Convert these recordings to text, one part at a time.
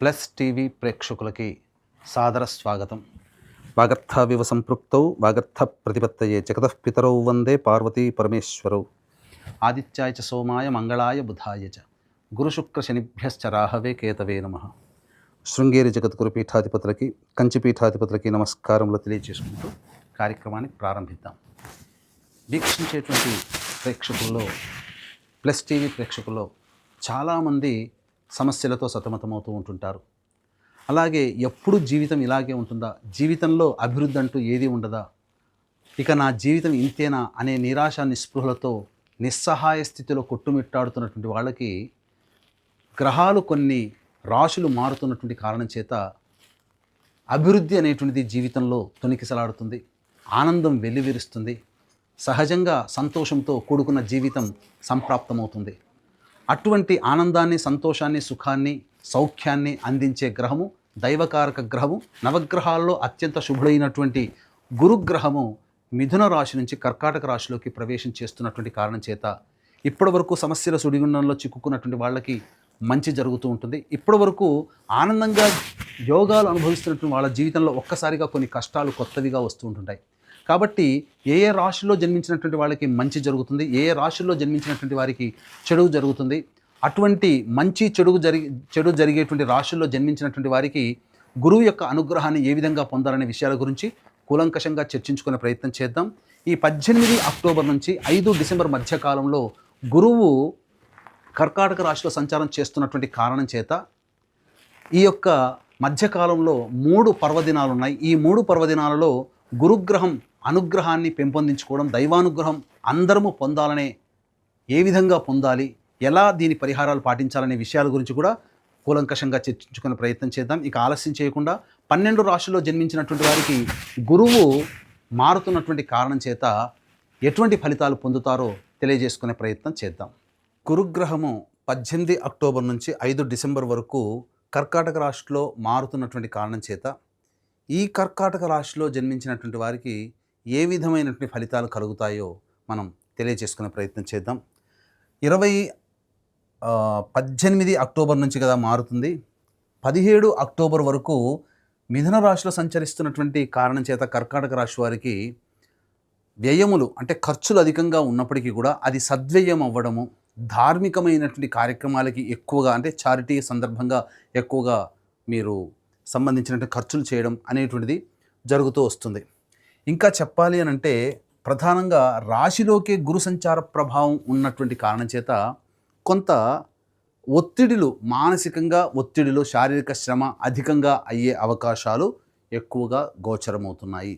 Plus TV ప్రేక్షకులకి సాదర స్వాగతం. వాగర్థావివ సంపృక్తౌ వాగర్థ ప్రతిపత్తయే జగతఃపితరౌ వందే పార్వతీ పరమేశ్వరౌ. ఆదిత్యాయ చ సోమాయ మంగళాయ బుధాయ చ. గురుశుక్రశనిభ్యశ్చ రాహవే కేతవే నమ. శృంగేరి జగద్గురు పీఠాధిపతులకి కంచి పీఠాధిపతులకి నమస్కారములు తెలియజేసుకుంటూ కార్యక్రమాన్ని ప్రారంభిద్దాం. వీక్షించేటువంటి ప్రేక్షకుల్లో ప్లస్ టీవీ ప్రేక్షకుల్లో చాలామంది సమస్యలతో సతమతమవుతూ ఉంటుంటారు. అలాగే ఎప్పుడు జీవితం ఇలాగే ఉంటుందా? జీవితంలో అభివృద్ధి అంటూ ఏది ఉండదా? ఇక నా జీవితం ఇంతేనా అనే నిరాశ నిస్పృహలతో నిస్సహాయ స్థితిలో కొట్టుమిట్టాడుతున్నటువంటి వాళ్ళకి గ్రహాలు కొన్ని రాశులు మారుతున్నటువంటి కారణం చేత అభివృద్ధి అనేటువంటిది జీవితంలో తొణికిసలాడుతుంది ఆనందం వెల్లివిరుస్తుంది. సహజంగా సంతోషంతో కూడుకున్న జీవితం సంప్రాప్తమవుతుంది. అటువంటి ఆనందాన్ని సంతోషాన్ని సుఖాన్ని సౌఖ్యాన్ని అందించే గ్రహము దైవకారక గ్రహము నవగ్రహాల్లో అత్యంత శుభుడైనటువంటి గురుగ్రహము మిథున రాశి నుంచి కర్కాటక రాశిలోకి ప్రవేశం చేస్తున్నటువంటి కారణం చేత ఇప్పటి వరకు సమస్యల సుడిగుండంలో చిక్కుకున్నటువంటి వాళ్ళకి మంచి జరుగుతూ ఉంటుంది. ఇప్పటి వరకు ఆనందంగా యోగాలు అనుభవిస్తున్నటువంటి వాళ్ళ జీవితంలో ఒక్కసారిగా కొన్ని కష్టాలు కొత్తవిగా వస్తూ ఉంటుంటాయి. కాబట్టి ఏ ఏ రాశిలో జన్మించినటువంటి వాళ్ళకి మంచి జరుగుతుంది ఏ ఏ రాశిలో జన్మించినటువంటి వారికి చెడు జరుగుతుంది అటువంటి మంచి చెడు జరిగి చెడు జరిగేటువంటి రాశుల్లో జన్మించినటువంటి వారికి గురువు యొక్క అనుగ్రహాన్ని ఏ విధంగా పొందాలనే విషయాల గురించి కూలంకషంగా చర్చించుకునే ప్రయత్నం చేద్దాం. ఈ పద్దెనిమిది అక్టోబర్ నుంచి ఐదు డిసెంబర్ మధ్యకాలంలో గురువు కర్కాటక రాశిలో సంచారం చేస్తున్నటువంటి కారణం చేత ఈ యొక్క మధ్యకాలంలో మూడు పర్వదినాలు ఉన్నాయి ఈ మూడు పర్వదినాలలో గురుగ్రహం అనుగ్రహాన్ని పెంపొందించుకోవడం దైవానుగ్రహం అందరము పొందాలనే ఏ విధంగా పొందాలి ఎలా దీని పరిహారాలు పాటించాలనే విషయాల గురించి కూడా కూలంకషంగా చర్చించుకునే ప్రయత్నం చేద్దాం. ఇక ఆలస్యం చేయకుండా పన్నెండు రాశుల్లో జన్మించినటువంటి వారికి గురువు మారుతున్నటువంటి కారణం చేత ఎటువంటి ఫలితాలు పొందుతారో తెలియజేసుకునే ప్రయత్నం చేద్దాం. గురుగ్రహము పద్దెనిమిది అక్టోబర్ నుంచి ఐదు డిసెంబర్ వరకు కర్కాటక రాశిలో మారుతున్నటువంటి కారణం చేత ఈ కర్కాటక రాశిలో జన్మించినటువంటి వారికి ఏ విధమైనటువంటి ఫలితాలు కలుగుతాయో మనం తెలియజేసుకునే ప్రయత్నం చేద్దాం. ఇరవై పద్దెనిమిది అక్టోబర్ నుంచి కదా మారుతుంది. పదిహేడు అక్టోబర్ వరకు మిథున రాశిలో సంచరిస్తున్నటువంటి కారణం చేత కర్కాటక రాశి వారికి వ్యయములు అంటే ఖర్చులు అధికంగా ఉన్నప్పటికీ కూడా అది సద్వ్యయం అవ్వడము ధార్మికమైనటువంటి కార్యక్రమాలకి ఎక్కువగా అంటే చారిటీ సందర్భంగా ఎక్కువగా మీరు సంబంధించినటువంటి ఖర్చులు చేయడం అనేటువంటిది జరుగుతూ వస్తుంది. ఇంకా చెప్పాలి అని అంటే ప్రధానంగా రాశిలోకే గురు సంచార ప్రభావం ఉన్నటువంటి కారణం చేత కొంత ఒత్తిడిలు మానసికంగా ఒత్తిడిలు శారీరక శ్రమ అధికంగా అయ్యే అవకాశాలు ఎక్కువగా గోచరమవుతున్నాయి.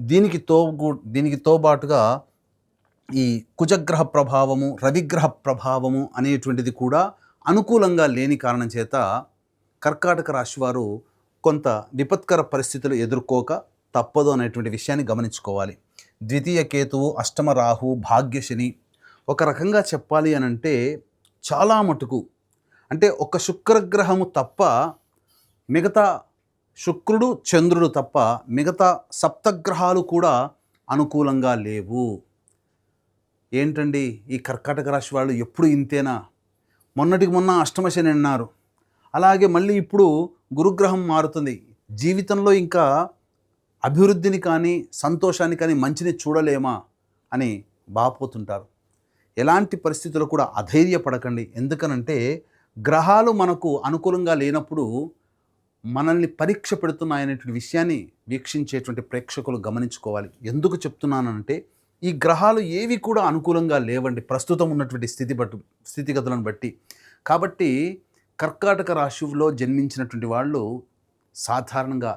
దీనికి తో దీనికి తోబాటుగా ఈ కుజగ్రహ ప్రభావము రవిగ్రహ ప్రభావము అనేటువంటిది కూడా అనుకూలంగా లేని కారణం చేత కర్కాటక రాశి వారు కొంత విపత్కర పరిస్థితులు ఎదుర్కోక తప్పదు అనేటువంటి విషయాన్ని గమనించుకోవాలి. ద్వితీయ కేతువు అష్టమ రాహు భాగ్యశని ఒక రకంగా చెప్పాలి అని అంటే చాలా మటుకు. అంటే ఒక శుక్రగ్రహము తప్ప మిగతా శుక్రుడు చంద్రుడు తప్ప మిగతా సప్తగ్రహాలు కూడా అనుకూలంగా లేవు. ఏంటండి? ఈ కర్కాటక రాశి వాళ్ళు ఎప్పుడు ఇంతేనా? మొన్నటికి మొన్న అష్టమశని అన్నారు. అలాగే మళ్ళీ ఇప్పుడు గురుగ్రహం మారుతుంది. జీవితంలో ఇంకా అభివృద్ధిని కానీ సంతోషాన్ని కానీ మంచిని చూడలేమా అని బాపోతుంటారు ఎలాంటి పరిస్థితుల్లో కూడా అధైర్యపడకండి. ఎందుకనంటే గ్రహాలు మనకు అనుకూలంగా లేనప్పుడు మనల్ని పరీక్ష పెడుతున్నాయనేటువంటి విషయాన్ని వీక్షించేటువంటి ప్రేక్షకులు గమనించుకోవాలి. ఎందుకు చెప్తున్నానంటే ఈ గ్రహాలు ఏవి కూడా అనుకూలంగా లేవండి. ప్రస్తుతం ఉన్నటువంటి స్థితి బట్టి స్థితిగతులను బట్టి. కాబట్టి కర్కాటక రాశిలో జన్మించినటువంటి వాళ్ళు సాధారణంగా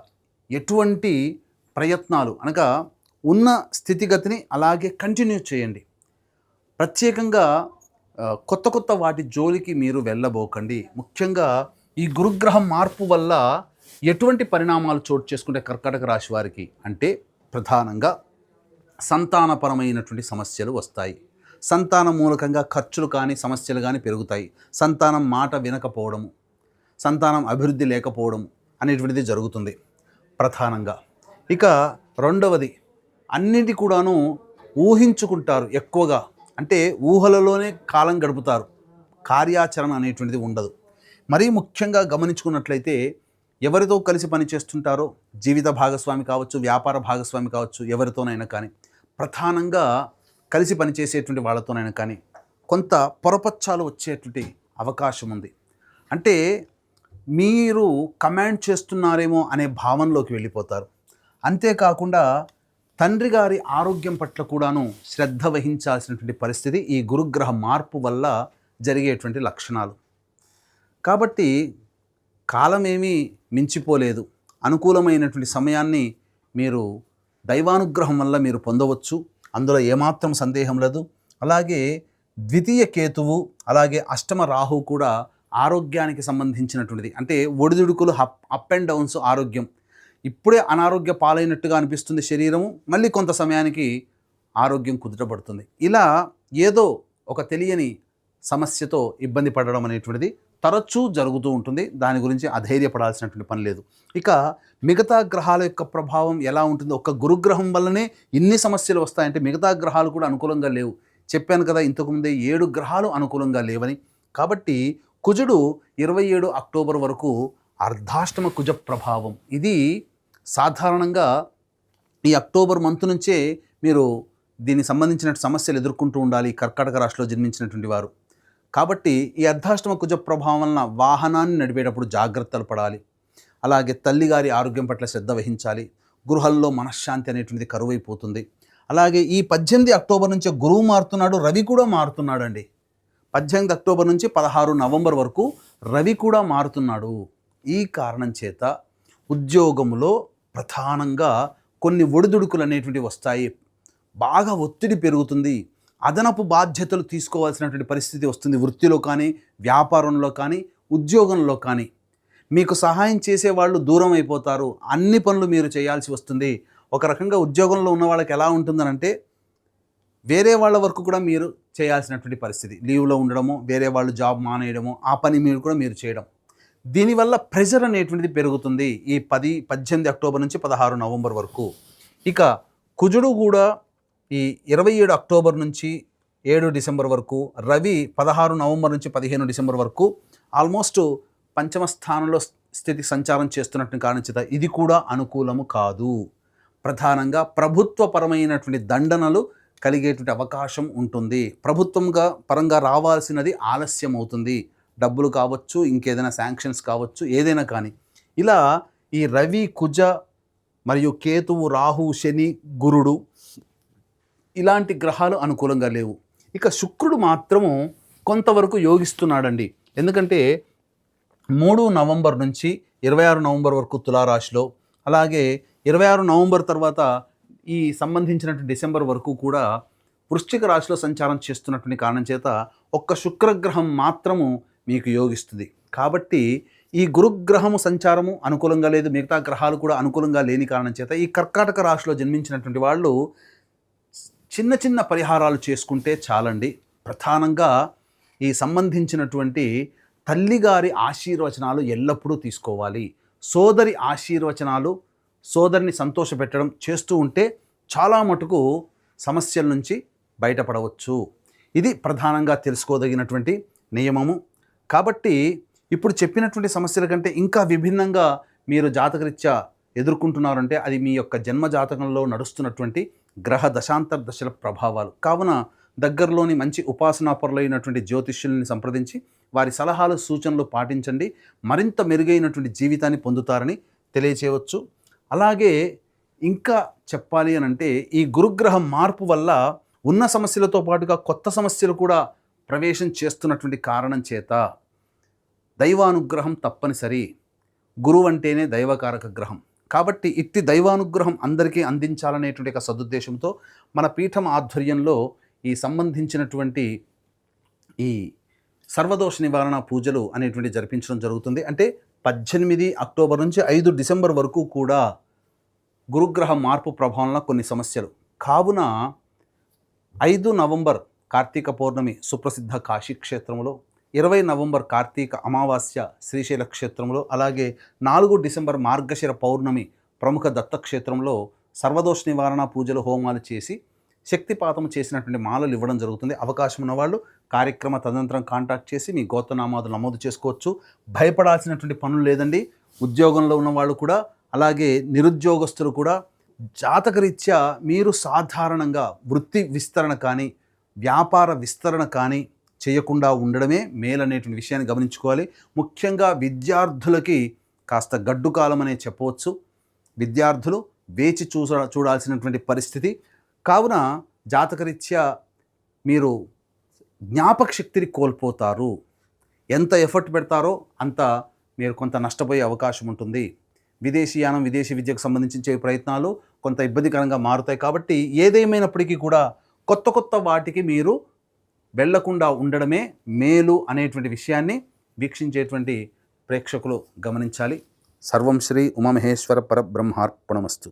ఎటువంటి ప్రయత్నాలు అనగా ఉన్న స్థితిగతిని అలాగే కంటిన్యూ చేయండి. ప్రత్యేకంగా కొత్త కొత్త వాటి జోలికి మీరు వెళ్ళబోకండి. ముఖ్యంగా ఈ గురుగ్రహం మార్పు వల్ల ఎటువంటి పరిణామాలు చోటు చేసుకుంటే కర్కాటక రాశి వారికి అంటే ప్రధానంగా సంతానపరమైనటువంటి సమస్యలు వస్తాయి. సంతానం మూలకంగా ఖర్చులు కానీ సమస్యలు కానీ పెరుగుతాయి. సంతానం మాట వినకపోవడము సంతానం అభివృద్ధి లేకపోవడం అనేటువంటిది జరుగుతుంది. ప్రధానంగా ఇక రెండవది అన్నిటి కూడాను ఊహించుకుంటారు ఎక్కువగా. అంటే ఊహలలోనే కాలం గడుపుతారు. కార్యాచరణ అనేటువంటిది ఉండదు. మరీ ముఖ్యంగా గమనించుకున్నట్లయితే ఎవరితో కలిసి పనిచేస్తుంటారో జీవిత భాగస్వామి కావచ్చు వ్యాపార భాగస్వామి కావచ్చు ఎవరితోనైనా కానీ ప్రధానంగా కలిసి పనిచేసేటువంటి వాళ్ళతోనైనా కానీ కొంత పొరపచ్చాలు వచ్చేటువంటి అవకాశం ఉంది. అంటే మీరు కమాండ్ చేస్తున్నారేమో అనే భావనలోకి వెళ్ళిపోతారు. అంతేకాకుండా తండ్రి గారి ఆరోగ్యం పట్ల కూడాను శ్రద్ధ వహించాల్సినటువంటి పరిస్థితి ఈ గురుగ్రహ మార్పు వల్ల జరిగేటువంటి లక్షణాలు. కాబట్టి కాలమేమీ మించిపోలేదు. అనుకూలమైనటువంటి సమయాన్ని మీరు దైవానుగ్రహం వల్ల మీరు పొందవచ్చు. అందులో ఏమాత్రం సందేహం లేదు. అలాగే ద్వితీయ కేతువు అలాగే అష్టమ రాహు కూడా ఆరోగ్యానికి సంబంధించినటువంటిది. అంటే ఒడిదుడుకులు అప్ అప్ అండ్ డౌన్స్ ఆరోగ్యం. ఇప్పుడే అనారోగ్య పాలైనట్టుగా అనిపిస్తుంది శరీరము మళ్ళీ కొంత సమయానికి ఆరోగ్యం కుదుటపడుతుంది. ఇలా ఏదో ఒక తెలియని సమస్యతో ఇబ్బంది పడడం అనేటువంటిది తరచూ జరుగుతూ ఉంటుంది. దాని గురించి అధైర్యపడాల్సినటువంటి పని లేదు. ఇక మిగతా గ్రహాల యొక్క ప్రభావం ఎలా ఉంటుందో? ఒక్క గురుగ్రహం వల్లనే ఇన్ని సమస్యలు వస్తాయంటే మిగతా గ్రహాలు కూడా అనుకూలంగా లేవు. చెప్పాను కదా ఇంతకుముందే ఏడు గ్రహాలు అనుకూలంగా లేవని. కాబట్టి కుజుడు ఇరవై ఏడు అక్టోబర్ వరకు అర్ధాష్టమ కుజ ప్రభావం. ఇది సాధారణంగా ఈ అక్టోబర్ మంత్ నుంచే మీరు దీనికి సంబంధించిన సమస్యలు ఎదుర్కొంటూ ఉండాలి. కర్కటక కర్కాటక రాశిలో జన్మించినటువంటి వారు. కాబట్టి ఈ అర్ధాష్టమ కుజ ప్రభావం వలన వాహనాన్ని నడిపేటప్పుడు జాగ్రత్తలు పడాలి. అలాగే తల్లిగారి ఆరోగ్యం పట్ల శ్రద్ధ వహించాలి. గృహంలో మనశ్శాంతి అనేటువంటిది కరువైపోతుంది. అలాగే ఈ పద్దెనిమిది అక్టోబర్ నుంచి గురువు మారుతున్నాడు రవి కూడా మారుతున్నాడు అండి పద్దెనిమిది అక్టోబర్ నుంచి పదహారు నవంబర్ వరకు రవి కూడా మారుతున్నాడు. ఈ కారణం చేత ఉద్యోగంలో ప్రధానంగా కొన్ని ఒడిదుడుకులు అనేటువంటి వస్తాయి. బాగా ఒత్తిడి పెరుగుతుంది. అదనపు బాధ్యతలు తీసుకోవాల్సినటువంటి పరిస్థితి వస్తుంది వృత్తిలో కానీ వ్యాపారంలో కానీ ఉద్యోగంలో కానీ. మీకు సహాయం చేసే వాళ్ళు దూరం అయిపోతారు. అన్ని పనులు మీరు చేయాల్సి వస్తుంది. ఒక రకంగా ఉద్యోగంలో ఉన్న వాళ్ళకి ఎలా ఉంటుందనంటే వేరే వాళ్ళ వరకు కూడా మీరు చేయాల్సినటువంటి పరిస్థితి. లీవ్లో ఉండడము వేరే వాళ్ళు జాబ్ మానేయడము ఆ పని మీరు కూడా మీరు చేయడం. దీనివల్ల ప్రెషర్ అనేటువంటిది పెరుగుతుంది ఈ పది పద్దెనిమిది అక్టోబర్ నుంచి పదహారు నవంబర్ వరకు. ఇక కుజుడు కూడా ఈ ఇరవై ఏడు అక్టోబర్ నుంచి ఏడు డిసెంబర్ వరకు రవి పదహారు నవంబర్ నుంచి పదిహేను డిసెంబర్ వరకు ఆల్మోస్ట్ పంచమ స్థానంలో స్థితి సంచారం చేస్తున్నట్టు కారణించేత ఇది కూడా అనుకూలము కాదు. ప్రధానంగా ప్రభుత్వపరమైనటువంటి దండనలు కలిగేటువంటి అవకాశం ఉంటుంది. ప్రభుత్వంగా పరంగా రావాల్సినది ఆలస్యం అవుతుంది డబ్బులు కావచ్చు ఇంకేదైనా శాంక్షన్స్ కావచ్చు ఏదైనా కానీ. ఇలా ఈ రవి కుజ మరియు కేతువు రాహు శని గురుడు ఇలాంటి గ్రహాలు అనుకూలంగా లేవు. ఇక శుక్రుడు మాత్రము కొంతవరకు యోగిస్తున్నాడండి. ఎందుకంటే మూడు నవంబర్ నుంచి ఇరవై ఆరు నవంబర్ వరకు తులారాశిలో అలాగే ఇరవై ఆరు నవంబర్ తర్వాత ఈ సంబంధించినటువంటి డిసెంబర్ వరకు కూడా వృశ్చిక రాశిలో సంచారం చేస్తున్నటువంటి కారణం చేత ఒక్క శుక్రగ్రహం మాత్రము మీకు యోగిస్తుంది. కాబట్టి ఈ గురుగ్రహము సంచారము అనుకూలంగా లేదు. మిగతా గ్రహాలు కూడా అనుకూలంగా లేని కారణం చేత ఈ కర్కాటక రాశిలో జన్మించినటువంటి వాళ్ళు చిన్న చిన్న పరిహారాలు చేసుకుంటే చాలండి. ప్రధానంగా ఈ సంబంధించినటువంటి తల్లిగారి ఆశీర్వచనాలు ఎల్లప్పుడూ తీసుకోవాలి. సోదరి ఆశీర్వచనాలు సోదరిని సంతోషపెట్టడం చేస్తూ ఉంటే చాలా మటుకు సమస్యల నుంచి బయటపడవచ్చు. ఇది ప్రధానంగా తెలుసుకోదగినటువంటి నియమము. కాబట్టి ఇప్పుడు చెప్పినటువంటి సమస్యల కంటే ఇంకా విభిన్నంగా మీరు జాతకరీత్యా ఎదుర్కొంటున్నారంటే అది మీ యొక్క జన్మ జాతకంలో నడుస్తున్నటువంటి గ్రహ దశాంతర దశల ప్రభావాలు. కావున దగ్గరలోని మంచి ఉపాసనాపరులైనటువంటి జ్యోతిష్యుల్ని సంప్రదించి వారి సలహాలు సూచనలు పాటించండి. మరింత మెరుగైనటువంటి జీవితాన్ని పొందుతారని తెలియచేయవచ్చు. అలాగే ఇంకా చెప్పాలి అని అంటే ఈ గురుగ్రహం మార్పు వల్ల ఉన్న సమస్యలతో పాటుగా కొత్త సమస్యలు కూడా ప్రవేశం చేస్తున్నటువంటి కారణం చేత దైవానుగ్రహం తప్పనిసరి. గురువు అంటేనే దైవకారక గ్రహం. కాబట్టి ఇట్టి దైవానుగ్రహం అందరికీ అందించాలనేటువంటి ఒక సదుద్దేశంతో మన పీఠం ఆధ్వర్యంలో ఈ సంబంధించినటువంటి ఈ సర్వదోష నివారణ పూజలు అనేటువంటి జరిపించడం జరుగుతుంది. అంటే పద్దెనిమిది అక్టోబర్ నుంచి ఐదు డిసెంబర్ వరకు కూడా గురుగ్రహ మార్పు ప్రభావంలో కొన్ని సమస్యలు. కావున ఐదు నవంబర్ కార్తీక పౌర్ణమి సుప్రసిద్ధ కాశీ క్షేత్రంలో ఇరవై నవంబర్ కార్తీక అమావాస్య శ్రీశైల క్షేత్రంలో అలాగే నాలుగు డిసెంబర్ మార్గశిర పౌర్ణమి ప్రముఖ దత్తక్షేత్రంలో సర్వదోష నివారణ పూజలు హోమాలు చేసి శక్తిపాతం చేసినటువంటి మాలలు ఇవ్వడం జరుగుతుంది. అవకాశం ఉన్నవాళ్ళు కార్యక్రమ తదనంతరం కాంటాక్ట్ చేసి మీ గోత్రనామాలు నమోదు చేసుకోవచ్చు. భయపడాల్సినటువంటి పనులు లేదండి. ఉద్యోగంలో ఉన్న వాళ్ళు కూడా అలాగే నిరుద్యోగస్తులు కూడా జాతకరీత్యా మీరు సాధారణంగా వృత్తి విస్తరణ కానీ వ్యాపార విస్తరణ కానీ చేయకుండా ఉండడమే మేలనేటువంటి విషయాన్ని గమనించుకోవాలి. ముఖ్యంగా విద్యార్థులకి కాస్త గడ్డు కాలం అనే చెప్పవచ్చు. విద్యార్థులు వేచి చూస చూడాల్సినటువంటి పరిస్థితి. కావున జాతకరీత్యా మీరు జ్ఞాపక శక్తిని కోల్పోతారు. ఎంత ఎఫర్ట్ పెడతారో అంత మీరు కొంత నష్టపోయే అవకాశం ఉంటుంది. విదేశీయానం విదేశీ విద్యకు సంబంధించే ప్రయత్నాలు కొంత ఇబ్బందికరంగా మారుతాయి. కాబట్టి ఏదేమైనప్పటికీ కూడా కొత్త కొత్త వాటికి మీరు వెళ్ళకుండా ఉండడమే మేలు అనేటువంటి విషయాన్ని వీక్షించేటువంటి ప్రేక్షకులు గమనించాలి. సర్వం శ్రీ ఉమామహేశ్వర పరబ్రహ్మార్పణమస్తు.